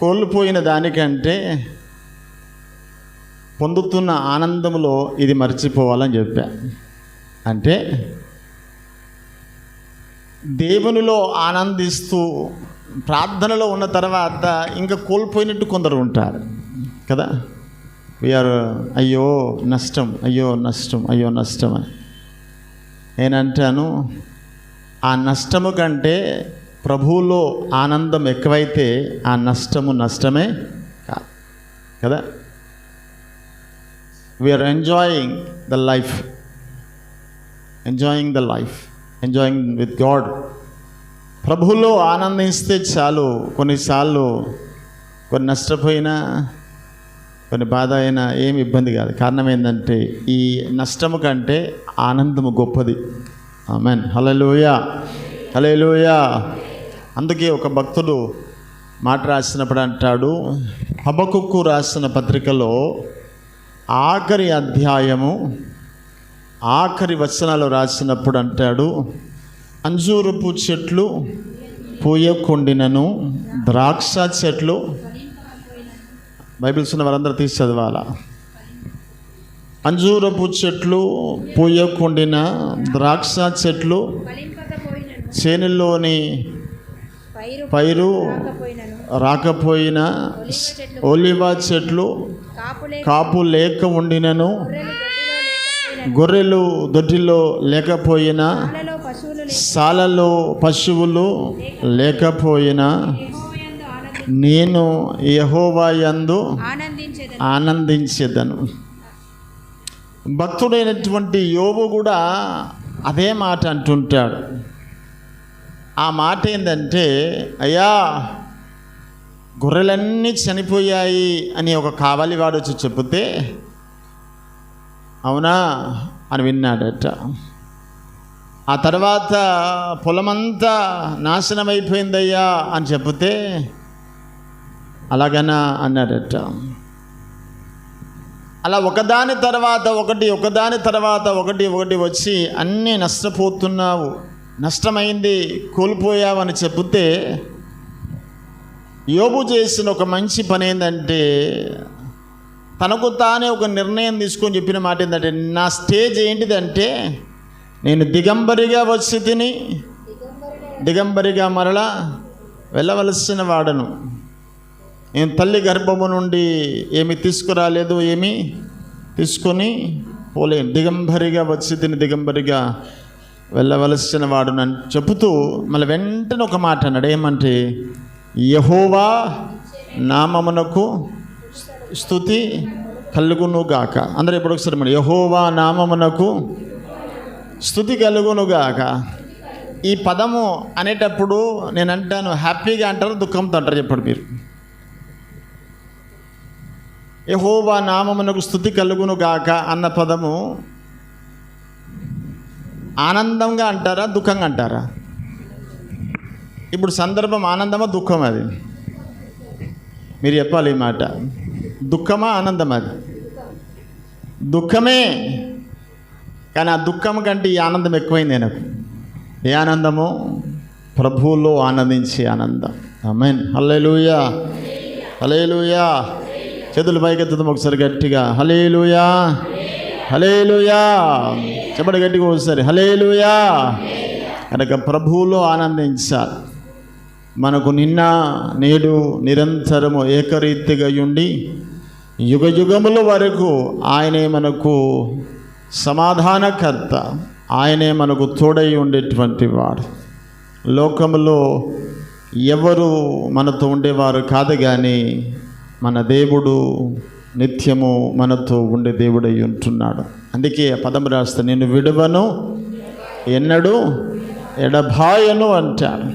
కోల్పోయిన దానికంటే పొందుతున్న ఆనందంలో ఇది మర్చిపోవాలని చెప్పా. అంటే దేవునిలో ఆనందిస్తూ ప్రార్థనలో ఉన్న తర్వాత ఇంకా కోల్పోయినట్టు కొందరు ఉంటారు. కదా? వీఆర్ అయ్యో నష్టం అయ్యో నష్టం అయ్యో నష్టం అని. నేనంటాను ఆ నష్టము కంటే ప్రభువులో ఆనందం ఎక్కువైతే ఆ నష్టము నష్టమే కాదు. కదా? We're enjoying the life enjoying the life enjoying with God ప్రభువులో ఆనందిస్తే చాలు. కొన్నిసార్లు కొన్ని నష్టపోయినా కొన్ని బాధ అయినా ఏమి ఇబ్బంది కాదు. కారణం ఏంటంటే ఈ నష్టము కంటే ఆనందము గొప్పది. ఆమెన్ హలలోయ హలేలోయ అందుకే ఒక భక్తుడు మాట రాసినప్పుడు అంటాడు హబకుక్కు రాసిన పత్రికలో ఆఖరి అధ్యాయము ఆఖరి వచనాలు రాసినప్పుడు అంటాడు అంజూరపు చెట్లు పూయకుండినను ద్రాక్ష చెట్లు బైబిల్స్ ఉన్న వారందరూ తీసి చదవాలా? అంజూరపు చెట్లు పూయకుండిన ద్రాక్ష చెట్లు చేనుల్లోని పైరు రాకపోయిన ఒలివ చెట్లు కాపు లేక ఉండినను. గొర్రెలు దొడ్డిలో లేకపోయినా సాలలో పశువులు లేకపోయినా నేను యహోవాయందు ఆనందించేదని. ఆనందించేదను. భక్తుడైనటువంటి యోబు కూడా అదే మాట అంటుంటాడు. ఆ మాట ఏంటంటే అయ్యా గొర్రెలన్నీ చనిపోయాయి అని ఒక కావలివాడు వచ్చి చెబితే అవునా? అని విన్నాడట. ఆ తర్వాత పొలమంతా నాశనం అయిపోయిందయ్యా అని చెబితే అలాగనా? అన్నాడట. అలా ఒకదాని తర్వాత ఒకటి ఒకదాని తర్వాత ఒకటి ఒకటి వచ్చి అన్నీ నష్టపోతున్నావు. నష్టమైంది కోల్పోయావని చెబితే యోబు చేసిన ఒక మంచి పని ఏంటంటే తనకు తానే ఒక నిర్ణయం తీసుకొని చెప్పిన మాట ఏంటంటే నా స్టేజ్ ఏంటిదంటే నేను దిగంబరిగా వచ్చి తిని దిగంబరిగా మరలా వెళ్ళవలసిన వాడను. నేను తల్లి గర్భము నుండి ఏమి తీసుకురాలేదు ఏమి తీసుకొని పోలేను. దిగంబరిగా వచ్చి తిని దిగంబరిగా వెళ్ళవలసిన వాడు నన్ను చెబుతూ మళ్ళీ వెంటనే ఒక మాట అన్నాడు. ఏమంటే యహోవా నామమునకు స్థుతి కలుగును గాక అందరూ ఎప్పుడు ఒకసారి మరి యహోవా నామమునకు స్థుతి కలుగును గాక ఈ పదము అనేటప్పుడు నేను అంటాను హ్యాపీగా అంటారు దుఃఖంతో అంటారు చెప్పండి మీరు. యహోవా నామమునకు స్థుతి కలుగును గాక అన్న పదము ఆనందంగా అంటారా దుఃఖంగా అంటారా? ఇప్పుడు సందర్భం ఆనందమా దుఃఖం అది? మీరు చెప్పాలి ఈ మాట. దుఃఖమా ఆనందం అది? దుఃఖమే. కానీ ఆ దుఃఖం కంటే ఈ ఆనందం ఎక్కువైంది నాకు. ఏ ఆనందము? ప్రభువులో ఆనందించే ఆనందం. ఆమెన్. హలేలుయా హలేలుయా చేతులు పైకెత్తుదాం ఒకసారి గట్టిగా. హలేలుయా హలేలుయా చెప్పండి గట్టిగా ఒకసారి హలేలుయా కనుక ప్రభువులో ఆనందించాలి. మనకు నిన్న నేడు నిరంతరము ఏకరీతిగా ఉండి యుగ యుగముల వరకు ఆయనే మనకు సమాధానకర్త. ఆయనే మనకు తోడై ఉండేటువంటి వాడు. లోకములో ఎవరు మనతో ఉండేవారు కాదు కానీ మన దేవుడు నిత్యము మనతో ఉండే దేవుడై ఉంటున్నాడు. అందుకే పదం రాస్తే నేను విడువను ఎన్నడూ ఎడబాయను అంటాడు